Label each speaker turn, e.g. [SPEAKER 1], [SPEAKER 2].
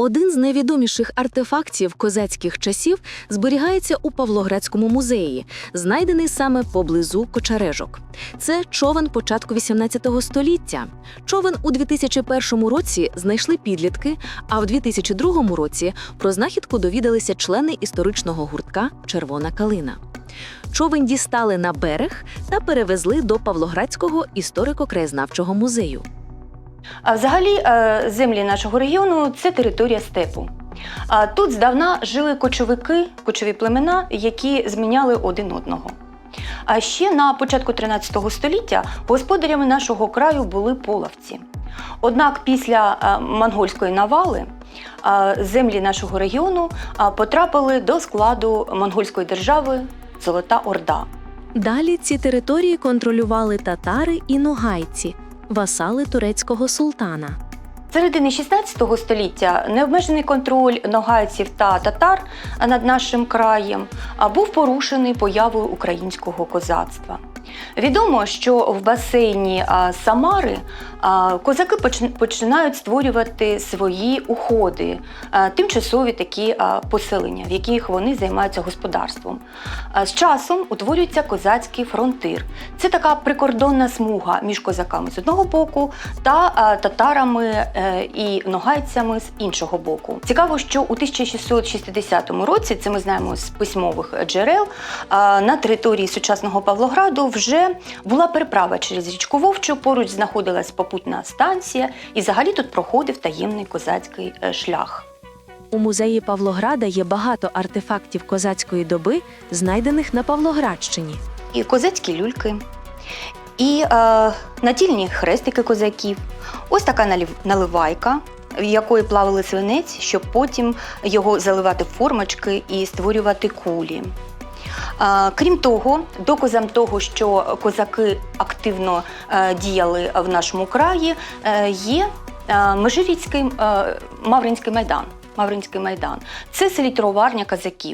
[SPEAKER 1] Один з найвідоміших артефактів козацьких часів зберігається у Павлоградському музеї, знайдений саме поблизу Кочарежок. Це човен початку XVIII століття. Човен у 2001 році знайшли підлітки, а в 2002 році про знахідку довідалися члени історичного гуртка Червона калина. Човен дістали на берег та перевезли до Павлоградського історико-краєзнавчого музею.
[SPEAKER 2] А взагалі, е, землі нашого регіону це територія степу. А Тут здавна жили кочовики, кочові племена, які зміняли один одного. А ще на початку 13 століття господарями нашого краю були половці. Однак після е, монгольської навали е, землі нашого регіону потрапили до складу монгольської держави Золота Орда.
[SPEAKER 1] Далі ці території контролювали татари і ногайці, васали турецького султана.
[SPEAKER 2] Середини 16 століття необмежений контроль ногайців та татар над нашим краєм був порушений появою українського козацтва. Відомо, що в басейні Самари козаки починають створювати свої уходи, тимчасові такі поселення, в яких вони займаються господарством. З часом утворюється козацький фронтир. Це така прикордонна смуга між козаками з одного боку та татарами е, і ногайцями з іншого боку. Цікаво, що у 1660 році, це ми знаємо з письмових джерел, на території сучасного Павлограду вже була переправа через річку Вовчу. Поруч знаходилась попутна станція, і взагалі тут проходив таємний козацький е, шлях.
[SPEAKER 1] У музеї Павлограда є багато артефактів козацької доби, знайдених на Павлоградщині.
[SPEAKER 2] і козацькі люльки, і е, натільні хрестики козаків. Ось така налів- наливайка, в якої плавали свинець, щоб потім його заливати в формочки і створювати кулі. Крім того, доказом того, що козаки активно е, діяли в нашому краї, е, є е, Межиріцький Мавринський майдан. Мавринський майдан це селітроварня козаків.